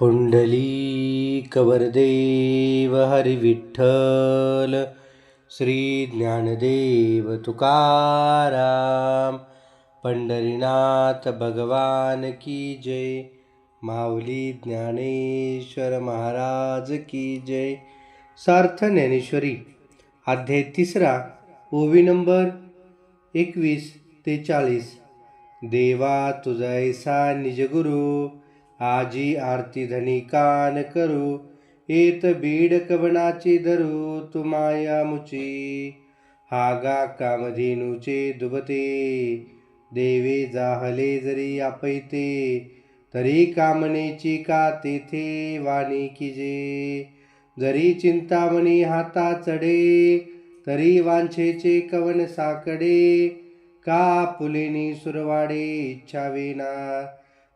पुंडलीकवरदेव हरिविठ्ठल श्री ज्ञानदेव तुकाराम पंढरीनाथ भगवान की जय माऊली ज्ञानेश्वर महाराज की जय सार्थ ज्ञानेश्वरी अध्याय तिसरा ओवी नंबर एकवीस ते चाळीस। देवा तुझा ऐसा निजगुरु आजी आरती धनी कान करू येत बीड कवनाची धरू तुमाया मुची. हागा कामधेनूचे दुबते देवे जाहले जरी आपैते तरी कामनेची का तेथे वाणी किजे? जरी चिंतामणी हाता चढे तरी वांछेचे कवन साकडे का पुलेनी सुरवाडे इच्छावेना?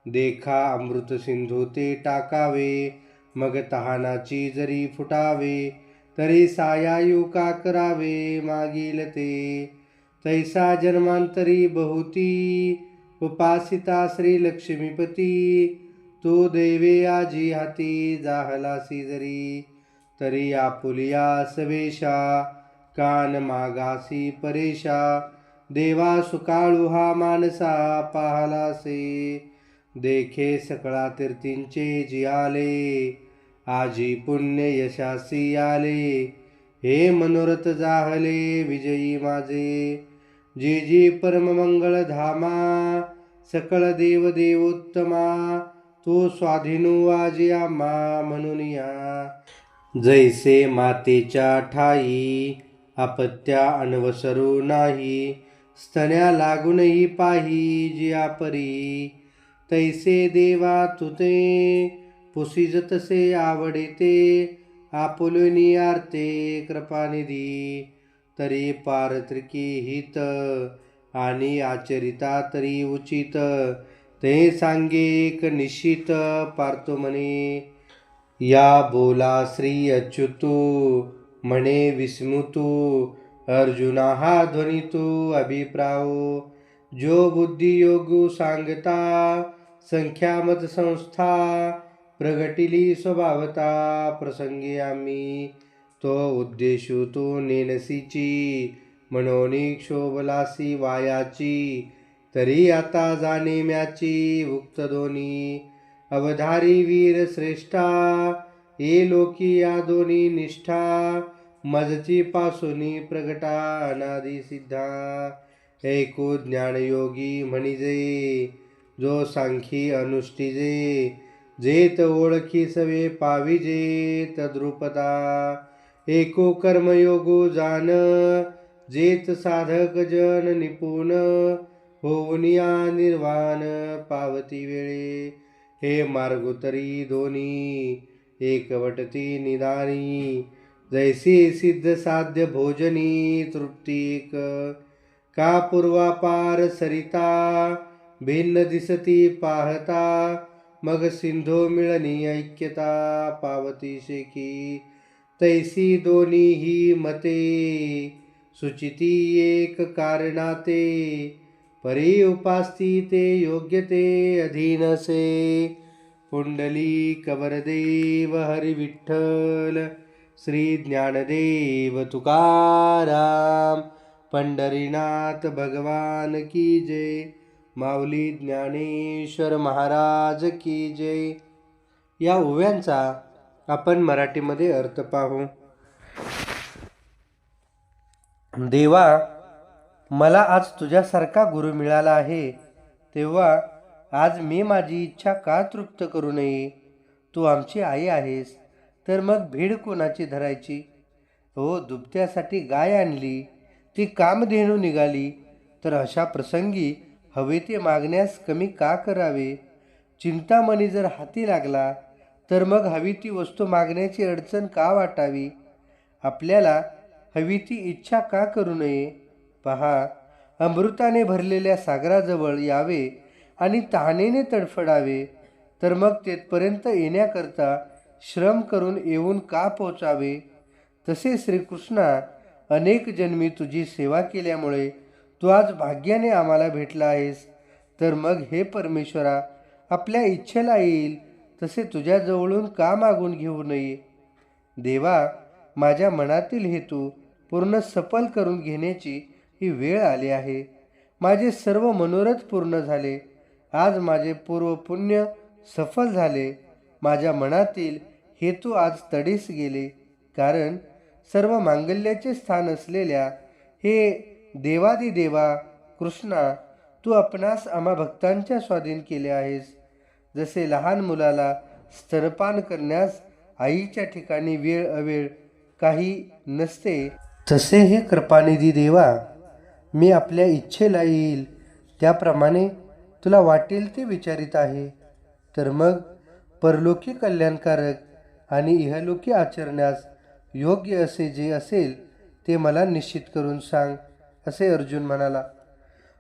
देखा अमृत सिंधू ते टाकावे मग तहानाची जरी फुटावे तरी सायायू का करावे मागील ते? तैसा जन्मांतरी बहुती उपासिता श्री लक्ष्मीपती तो देवे आजी हाती जाहलासी जरी तरी आपुलिया सवेशा कान मागासी परेशा देवा सुकाळू हा मानसा पाहलासे. देखे सकळा तीर्थींचे जियाले आजी पुण्य यशासी आले. हे मनोरथ जाहले विजयी माझे. जी जी परममंगळ धामा सकळ देव देवोत्तमा तो स्वाधीनो आजी आम्हा म्हणून या. जैसे मातेच्या ठाई अपत्या अनवसरू नाही स्तन्या लागूनही पाही जिया परी तैसे देवा तुते पुसिज तसे आवडते आपुलनी आरते कृपानिधी तरी पारत्रिकी हित आणि आचरिता तरी उचित। ते सांगे एक निश्चित पारतो म्हणे या बोला श्री अच्युतू म्हणे विस्मृतू अर्जुना हा ध्वनितो अभिप्राव जो बुद्धियोगू सांगता संख्यामत संस्था प्रगटिली स्वभावता प्रसंगी आम्ही. तो उद्देशू तो नेनसीची मनोनी क्षोभलासी वायाची तरी आता जाणे म्याची उक्त दोन्ही. अवधारी वीर श्रेष्ठा ए लोकी या दोन्ही निष्ठा मजची पासुनी प्रगटा अनादी सिद्धा. ऐको ज्ञानयोगी म्हणिजे जो सांखी अनुष्ठिजे जेत ओळखी सवे पाविजे द्रुपदा. एको कर्मयोगो जान जेत साधक जन निपुण होवनिया निर्वाण पावती वेळे. हे मार्गोतरी दोन्ही एकवटती निदानी. जैसी सिद्ध साध्य भोजनी तृप्तिक. का पूर्वापार सरिता भिन्न दिसती पाहता मग सिंधो मिळणी ऐक्यता पावती शेकी. तैसी दोन्ही ही मते सुचिती एक कारणाते. परी उपास्ती ते योग्य ते अधीनसे. पुंडली कवरदेव हरिविठ्ठल श्री ज्ञानदेव तुकाराम पंढरीनाथ भगवान की जय. माऊली ज्ञानेश्वर महाराज की जय. या ओव्यांचा आपण मराठीमध्ये अर्थ पाहू. देवा मला आज तुझ्यासारखा गुरु मिळाला आहे. तेव्हा आज मी माझी इच्छा का तृप्त करू नये? तू आमची आई आहेस तर मग भीड कोणाची धरायची? हो दुभत्यासाठी गाय आणली ती कामधेनू निघाली तर अशा प्रसंगी हवे ते मागण्यास कमी का करावे? चिंतामणी जर हाती लागला तर मग हवी ती वस्तू मागण्याची अडचण का वाटावी? आपल्याला हवी ती इच्छा का करू नये? पहा अमृताने भरलेल्या सागराजवळ यावे आणि तहानेने तडफडावे तर मग तेथपर्यंत येण्याकरता श्रम करून येऊन का पोचावे? तसे श्रीकृष्णा अनेक जन्मी तुझी सेवा केल्यामुळे तू आज भाग्याने आम्हाला भेटला आहेस. तर मग हे परमेश्वरा आपल्या इच्छेला येईल तसे तुझ्याजवळून का मागून घेऊ नये? देवा माझ्या मनातील हेतू पूर्ण सफल करून घेण्याची ही वेळ आली आहे. माझे सर्व मनोरथ पूर्ण झाले. आज माझे पूर्व पुण्य सफल झाले. माझ्या मनातील हेतू आज तडीस गेले. कारण सर्व मांगल्याचे स्थान असलेल्या हे देवादिदेवा कृष्णा तू आपणास आम्हा भक्तांच्या स्वाधीन केले आहेस. जसे लहान मुलाला स्तनपान करण्यास आईच्या ठिकाणी वेळ अवेळ काही नसते तसे हे कृपानिधी देवा मी आपल्या इच्छेला येईल. त्याप्रमाणे तुला वाटेल ते विचारित आहे. तर मग परलोकी कल्याणकारक आणि इहलोकी आचरण्यास योग्य असे जे असेल ते मला निश्चित करून सांग. असे अर्जुन म्हणाला.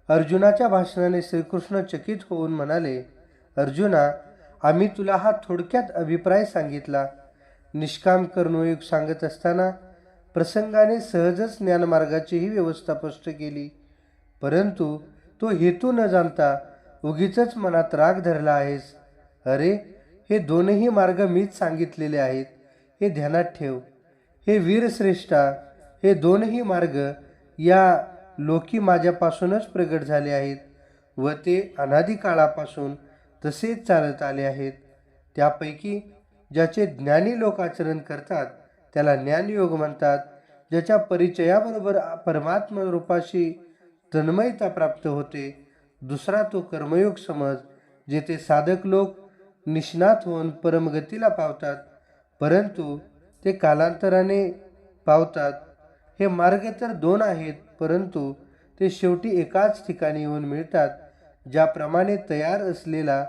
अर्जुनाच्या भाषणाने श्रीकृष्ण चकित होऊन म्हणाले अर्जुना आम्ही तुला हा थोडक्यात अभिप्राय सांगितला. निष्काम कर्मयोग सांगत असताना प्रसंगाने सहजच ज्ञानमार्गाचीही व्यवस्था स्पष्ट केली. परंतु तो हेतू न जाणता उगीच मनात राग धरला आहेस. अरे हे दोनही मार्ग मीच सांगितलेले आहेत. हे ध्यानात ठेव. हे वीरश्रेष्ठा हे दोनही मार्ग या लोकी माझ्यापासूनच प्रगट झाले आहेत व ते अनादिकाळापासून तसेच चालत आले आहेत. त्यापैकी ज्याचे ज्ञानी लोक आचरण करतात त्याला ज्ञानयोग म्हणतात ज्याच्या परिचयाबरोबर परमात्म रूपाशी तन्मयता प्राप्त होते दुसरा तो कर्मयोग समज जेथे साधक लोक निष्णात होऊन परमगतीला पावतात परंतु ते कालांतराने पावतात. हे मार्ग तर दोन आहेत परंतु ते शेवटी एकाच ठिकाणी येऊन मिळतात ज्याप्रमाणे तयार असलेला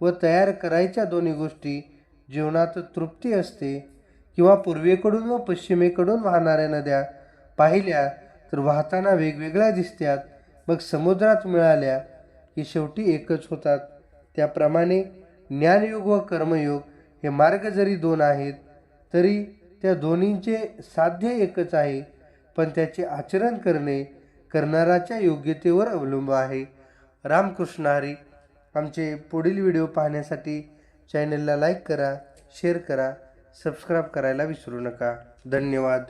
व तयार करायच्या दोन्ही गोष्टी जीवनात तृप्ती असते किंवा पूर्वेकडून व पश्चिमेकडून वाहणाऱ्या नद्या पाहिल्या तर वाहताना वेगवेगळ्या दिसतात. मग समुद्रात मिळाल्या की शेवटी एकच होतात. त्याप्रमाणे ज्ञानयोग व कर्मयोग हे मार्ग जरी दोन आहेत तरी त्या दोन्हींचे साध्य एकच आहे. पण त्याचे आचरण करणे करणाराच्या योग्यतेवर अवलंबून आहे. रामकृष्ण हरी आमचे पुढील व्हिडिओ पाहण्यासाठी चॅनलला लाईक करा शेअर करा सबस्क्राईब करायला विसरू नका. धन्यवाद.